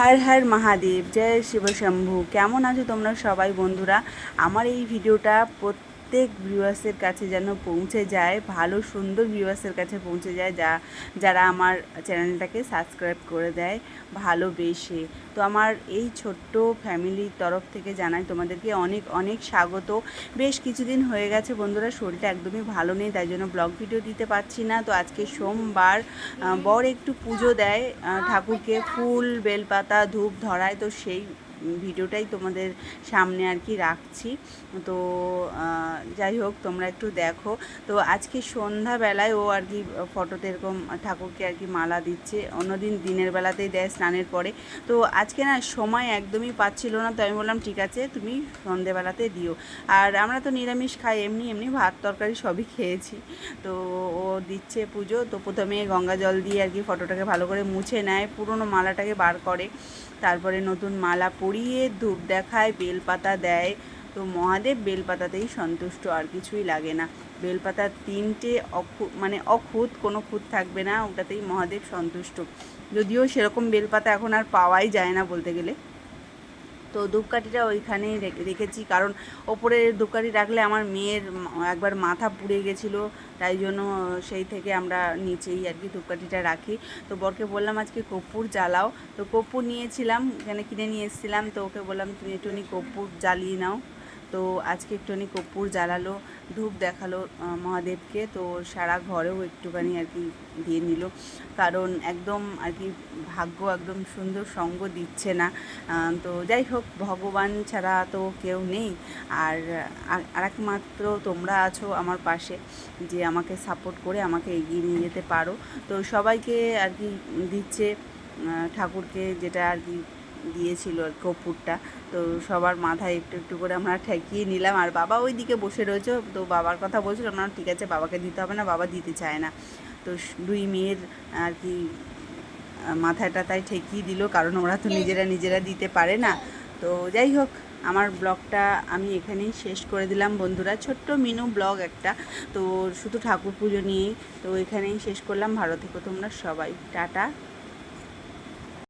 হর হর মহাদেব জয় শিবশম্ভু কেমন আছো তোমরা সবাই বন্ধুরা? আমার এই ভিডিওটা প্রত্যেক ভিউয়ার্সের কাছে যেন পৌঁছে যায়, ভালো, সুন্দর ভিউয়ার্সের কাছে পৌঁছে যায়, যা, যারা আমার চ্যানেলটাকে সাবস্ক্রাইব করে দেয় ভালোবেসে। তো আমার এই ছোট্ট ফ্যামিলির তরফ থেকে জানাই তোমাদেরকে অনেক অনেক স্বাগত। বেশ কিছুদিন হয়ে গেছে বন্ধুরা, শরীরটা একদমই ভালো নেই, তাই জন্য ব্লগ ভিডিও দিতে পারছি না। তো আজকে সোমবার বর একটু পুজো দেয় ঠাকুরকে ফুল, বেলপাতা, ধূপ ধরায়, তো সেই ভিডিওটাই তোমাদের সামনে আর কি রাখছি। তো যাই হোক, তোমরা একটু দেখো। তো আজকে সন্ধ্যাবেলায় ও আর কি ফটোতে এরকম ঠাকুরকে আর কি মালা দিচ্ছে। অন্যদিন দিনের বেলাতেই দেয় স্নানের পরে। তো আজকে না সময় একদমই পাচ্ছিল না, তো আমি বললাম, ঠিক আছে, তুমি সন্ধেবেলাতে দিও। আর আমরা তো নিরামিষ খাই, এমনি এমনি ভাত, তরকারি সবই খেয়েছি। তো ও দিচ্ছে পুজো, তো প্রথমে গঙ্গা জল দিয়ে আর কি ফটোটাকে ভালো করে মুছে নেয়, পুরনো মালাটাকে বার করে। তারপরে নতুন মালা পরিয়ে ধূপ দেখায় বেলপাতা দেয়। তো মহাদেব বেলপাতাতেই সন্তুষ্ট, আর কিছুই লাগে না। বেলপাতার তিনটে অখু মানে অখুত, কোনো খুঁত থাকবে না, ওটাতেই মহাদেব সন্তুষ্ট। যদিও সেরকম বেলপাতা এখন আর পাওয়াই যায় না বলতে গেলে। তো ধূপকাঠিটা ওইখানেই রেখে- রেখেছি। কারণ ওপরে ধূপকাঠি রাখলে আমার মেয়ের একবার মাথা পুড়ে গেছিল, তাই জন্য সেই থেকে আমরা নিচেই আর কি ধূপকাঠিটা রাখি। তো বরকে বললাম, আজকে কর্পূর জ্বালাও। তো কর্পূর নিয়েছিলাম, এখানে কিনে নিয়ে এসেছিলাম, তো ওকে বললাম, তুমি একটুখানি কর্পূর জ্বালিয়ে নাও। তো আজকে একটুখানি কর্পূর জ্বালালো, ধূপ দেখাল মহাদেবকে। তো সারা ঘরেও একটুখানি আর কি দিয়ে নিল। কারণ একদম আর কি ভাগ্য একদম সুন্দর সঙ্গ দিচ্ছে না। তো যাই হোক, ভগবান ছাড়া তো কেউ নেই। আর আর একমাত্র তোমরা আছো আমার পাশে, যে আমাকে সাপোর্ট করে আমাকে এগিয়ে নিয়ে যেতে পারো। তো সবাইকে আর কি দিচ্ছে ঠাকুরকে যেটা আর কি দিয়েছিল আর কর্পূরটা তো সবার মাথায় একটু একটু করে আমরা ঠেকিয়ে নিলাম। আর বাবা ওই দিকে বসে রয়েছে। তো বাবার কথা বলছিল, না, ঠিক আছে, বাবাকে দিতে হবে না, বাবা দিতে চায় না। তো দুই মেয়ের আর কি মাথাটা তাই ঠেকিয়ে দিল, কারণ ওরা তো নিজেরা নিজেরা দিতে পারে না। তো যাই হোক, আমার ব্লগটা আমি এখানেই শেষ করে দিলাম বন্ধুরা। ছোট্ট মিনু ব্লগ একটা। তো শুধু ঠাকুর পুজো নিয়েই তো এখানেই শেষ করলাম। ভালো থেকো তোমরা সবাই। টাটা।